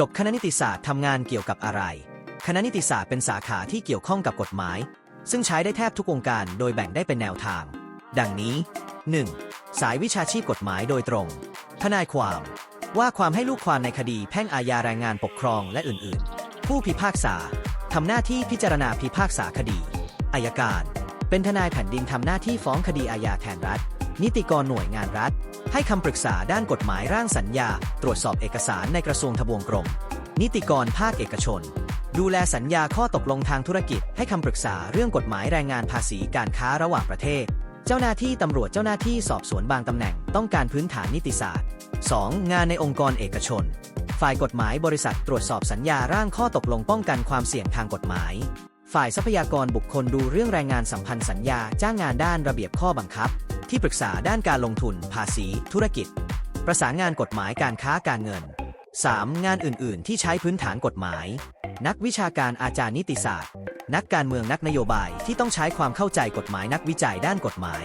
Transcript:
จบคณะนิติศาสตร์ทำงานเกี่ยวกับอะไร คณะนิติศาสตร์เป็นสาขาที่เกี่ยวข้องกับกฎหมาย ซึ่งใช้ได้แทบทุกวงการโดยแบ่งได้เป็นแนวทาง ดังนี้ 1. สายวิชาชีพกฎหมายโดยตรง ทนายความ ว่าความให้ลูกความในคดีแพ่งอาญาแรงงานปกครองและอื่นๆ ผู้พิพากษาทำหน้าที่พิจารณาพิพากษาคดีอายการ เป็นทนายแผ่นดินทำหน้าที่ฟ้องคดีอาญาแทนรัฐ นิติกรหน่วยงานรัฐ ให้คำปรึกษาด้านกฎหมายร่างสัญญา ตรวจสอบเอกสารในกระทรวงทบวงกรม นิติกรภาคเอกชน ดูแลสัญญาข้อตกลงทางธุรกิจ ให้คำปรึกษาเรื่องกฎหมายแรงงานภาษีการค้าระหว่างประเทศ เจ้าหน้าที่ตำรวจเจ้าหน้าที่สอบสวนบางตำแหน่งต้องการพื้นฐานนิติศาสตร์ 2. งานในองค์กรเอกชน ฝ่ายกฎหมายบริษัทตรวจสอบสัญญาร่างข้อตกลงป้องกันความเสี่ยงทางกฎหมาย ฝ่ายทรัพยากรบุคคลดูเรื่องแรงงานสัมพันธ์สัญญาจ้างงานด้านระเบียบข้อบังคับ ที่ปรึกษาด้านการลงทุน ภาษี ธุรกิจ ประสานงานกฎหมายการค้าการเงิน 3. งานอื่น ๆ ที่ใช้พื้นฐานกฎหมาย นักวิชาการอาจารย์นิติศาสตร์ นักการเมืองนักนโยบายที่ต้องใช้ความเข้าใจกฎหมายนักวิจัยด้านกฎหมาย